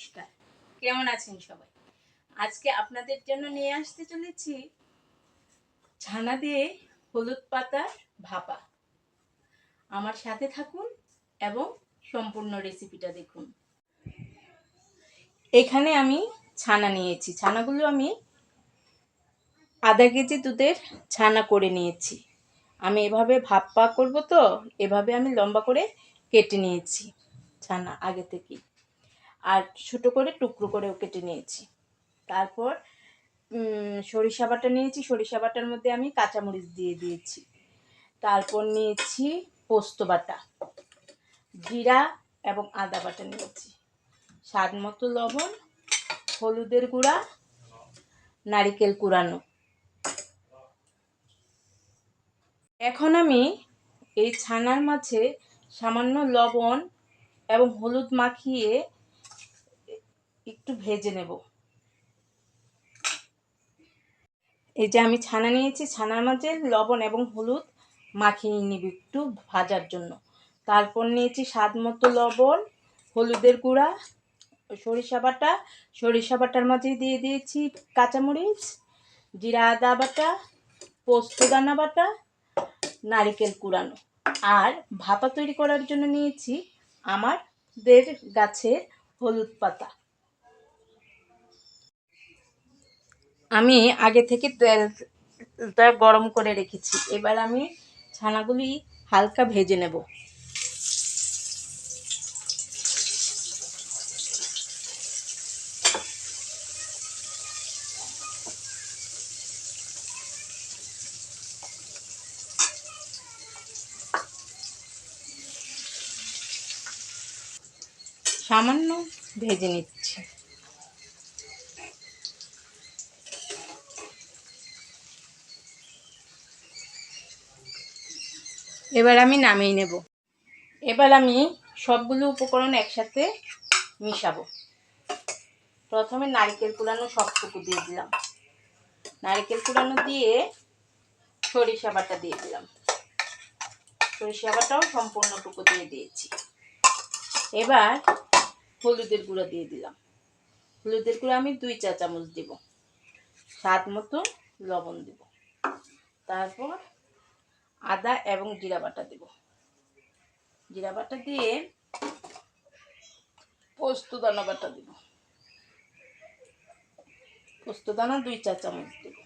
নমস্কার। কেমন আছেন সবাই? আজকে আপনাদের জন্য নিয়ে আসতে চলেছি ছানা দিয়ে হলুদ পাতার ভাপা। আমার সাথে থাকুন এবং সম্পূর্ণ রেসিপিটা দেখুন। এখানে আমি ছানা নিয়েছি। ছানাগুলো আমি আধা কেজি দুধের ছানা করে নিয়েছি। আমি এভাবে ভাপা করব তো, এভাবে আমি লম্বা করে কেটে নিয়েছি ছানা আগে থেকেই। আর ছোট করে টুকরো করেও কেটে নিয়েছি। তারপর সরিষা বাটা নিয়েছি। সরিষা বাটার মধ্যে আমি কাঁচামরিচ দিয়ে দিয়েছি। তারপর নিয়েছি পোস্ত বাটা। জিরা এবং আদা বাটা নিয়েছি। স্বাদ মতো লবণ, হলুদের গুঁড়া, নারিকেল কুড়ানো। এখন আমি এই ছানার মাঝে সামান্য লবণ এবং হলুদ মাখিয়ে একটু ভেজে নেব। এই যে আমি ছানা নিয়েছি, ছানার মাঝে লবণ এবং হলুদ মাখিয়ে নিব একটু ভাজার জন্য। তারপর নিয়েছি স্বাদ মতো লবণ, হলুদের গুঁড়া, সরিষা বাটা। সরিষা বাটার মাঝে দিয়ে দিয়েছি কাঁচামরিচ, জিরা আদা বাটা, পোস্ত দানা বাটা, নারিকেল কুড়ানো। আর ভাপা তৈরি করার জন্য নিয়েছি আমাদের গাছের হলুদ পাতা। আমি আগে থেকে তেলটা গরম করে রেখেছি। এবার আমি ছানাগুলি হালকা ভেজে নেব। সামান্য ভেজে নিচ্ছি। এবার আমি নামিয়ে নেব। এবার আমি সবগুলো উপকরণ একসাথে মিশাবো। প্রথমে নারকেল কুড়ানো সবটুকু দিয়ে দিলাম। নারকেল কুড়ানো দিয়ে সরিষা বাটা দিয়ে দিলাম। সরিষা বাটাও সম্পূর্ণটুকু দিয়ে দিয়েছি। এবার হলুদের গুঁড়ো দিয়ে দিলাম। হলুদের গুঁড়ো আমি দুই চা চামচ দিব। স্বাদ মতো লবণ দিব। তারপর আদা এবং জিরা বাটা দেব। জিরা বাটা দিয়ে পোস্ত দানা বাটা দেব। পোস্ত দানা দুই চা চামচ দেব।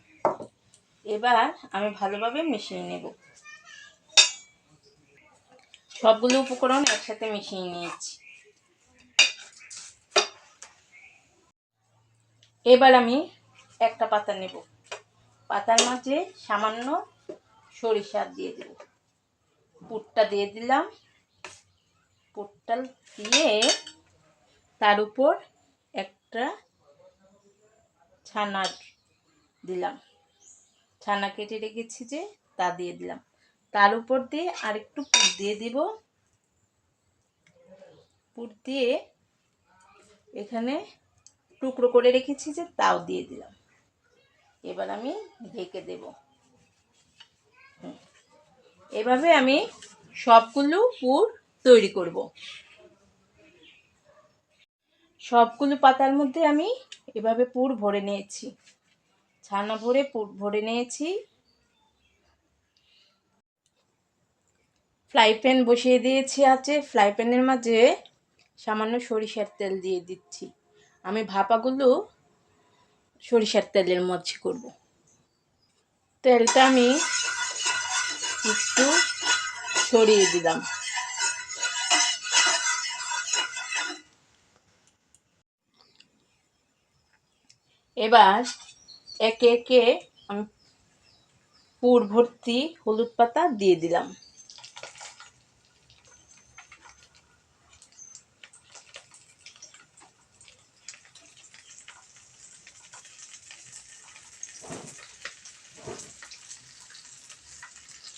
এবার আমি ভালোভাবে মিশিয়ে নেব। সবগুলো উপকরণ একসাথে মিশিয়ে নিয়েছি। এবার আমি একটা পাতা নেব। পাতার মাঝে সামান্য সরিষা দিয়ে দেব। পুরটা দিয়ে দিলাম। পুরটা দিয়ে তার উপর একটা ছানা দিলাম। ছানা কেটে রেখেছি যে, তা দিয়ে দিলাম। তার উপর দিয়ে আর একটু পুর দিয়ে দিব। পুর দিয়ে এখানে টুকরো করে রেখেছি যে, তাও দিয়ে দিলাম। এবার আমি ঢেকে দেব। এভাবে আমি সবগুলো পুর তৈরি করব। সবগুলো পাতার মধ্যে আমি এভাবে পুর ভরে নিয়েছি। ছানা ভরে পুর ভরে নিয়েছি। ফ্রাই প্যান বসিয়ে দিয়েছি আছে। ফ্রাই প্যানের মাঝে সামান্য সরিষার তেল দিয়ে দিচ্ছি। আমি ভাপাগুলো সরিষার তেলের মধ্যে করব। তেলটা আমি একটু ছড়িয়ে দিলাম। এবার একে একে আমি পুর ভর্তি হলুদ পাতা দিয়ে দিলাম।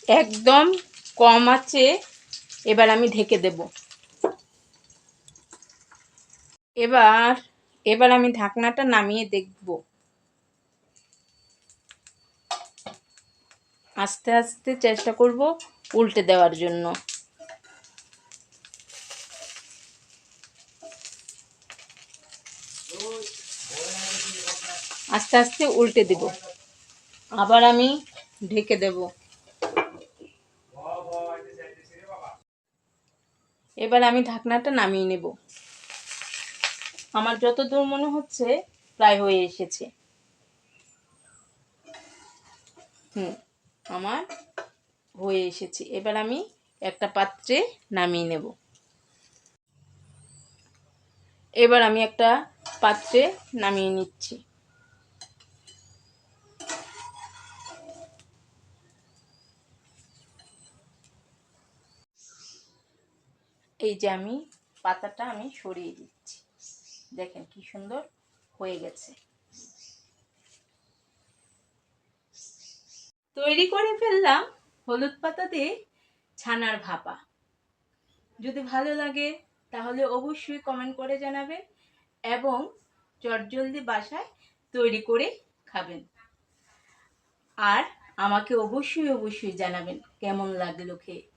একদম কম আছে, এবার আমি ঢেকে দেব। এবার এবার আমি ঢাকনাটা নামিয়ে দেখব। আস্তে আস্তে চেষ্টা করব উল্টে দেওয়ার জন্য। আস্তে আস্তে উল্টে দেব। আবার আমি ঢেকে দেব। এবার আমি ঢাকনাটা নামিয়ে নেব। আমার যত দূর মনে হচ্ছে, প্রায় হয়ে এসেছে। হুম, আমার হয়ে এসেছে। এবার আমি একটা পাত্রে নামিয়ে নেব। এবার আমি একটা পাত্রে নামিয়ে নিচ্ছি। এই যে আমি পাতাটা আমি সরিয়ে দিচ্ছি। দেখেন কি সুন্দর হয়ে গেছে। তৈরি করে ফেললাম হলুদ পাতা দিয়ে ছানার ভাপা। যদি ভালো লাগে তাহলে অবশ্যই কমেন্ট করে জানাবেন এবং চটজলদি বাসায় তৈরি করে খাবেন। আর আমাকে অবশ্যই অবশ্যই জানাবেন কেমন লাগল খেয়ে।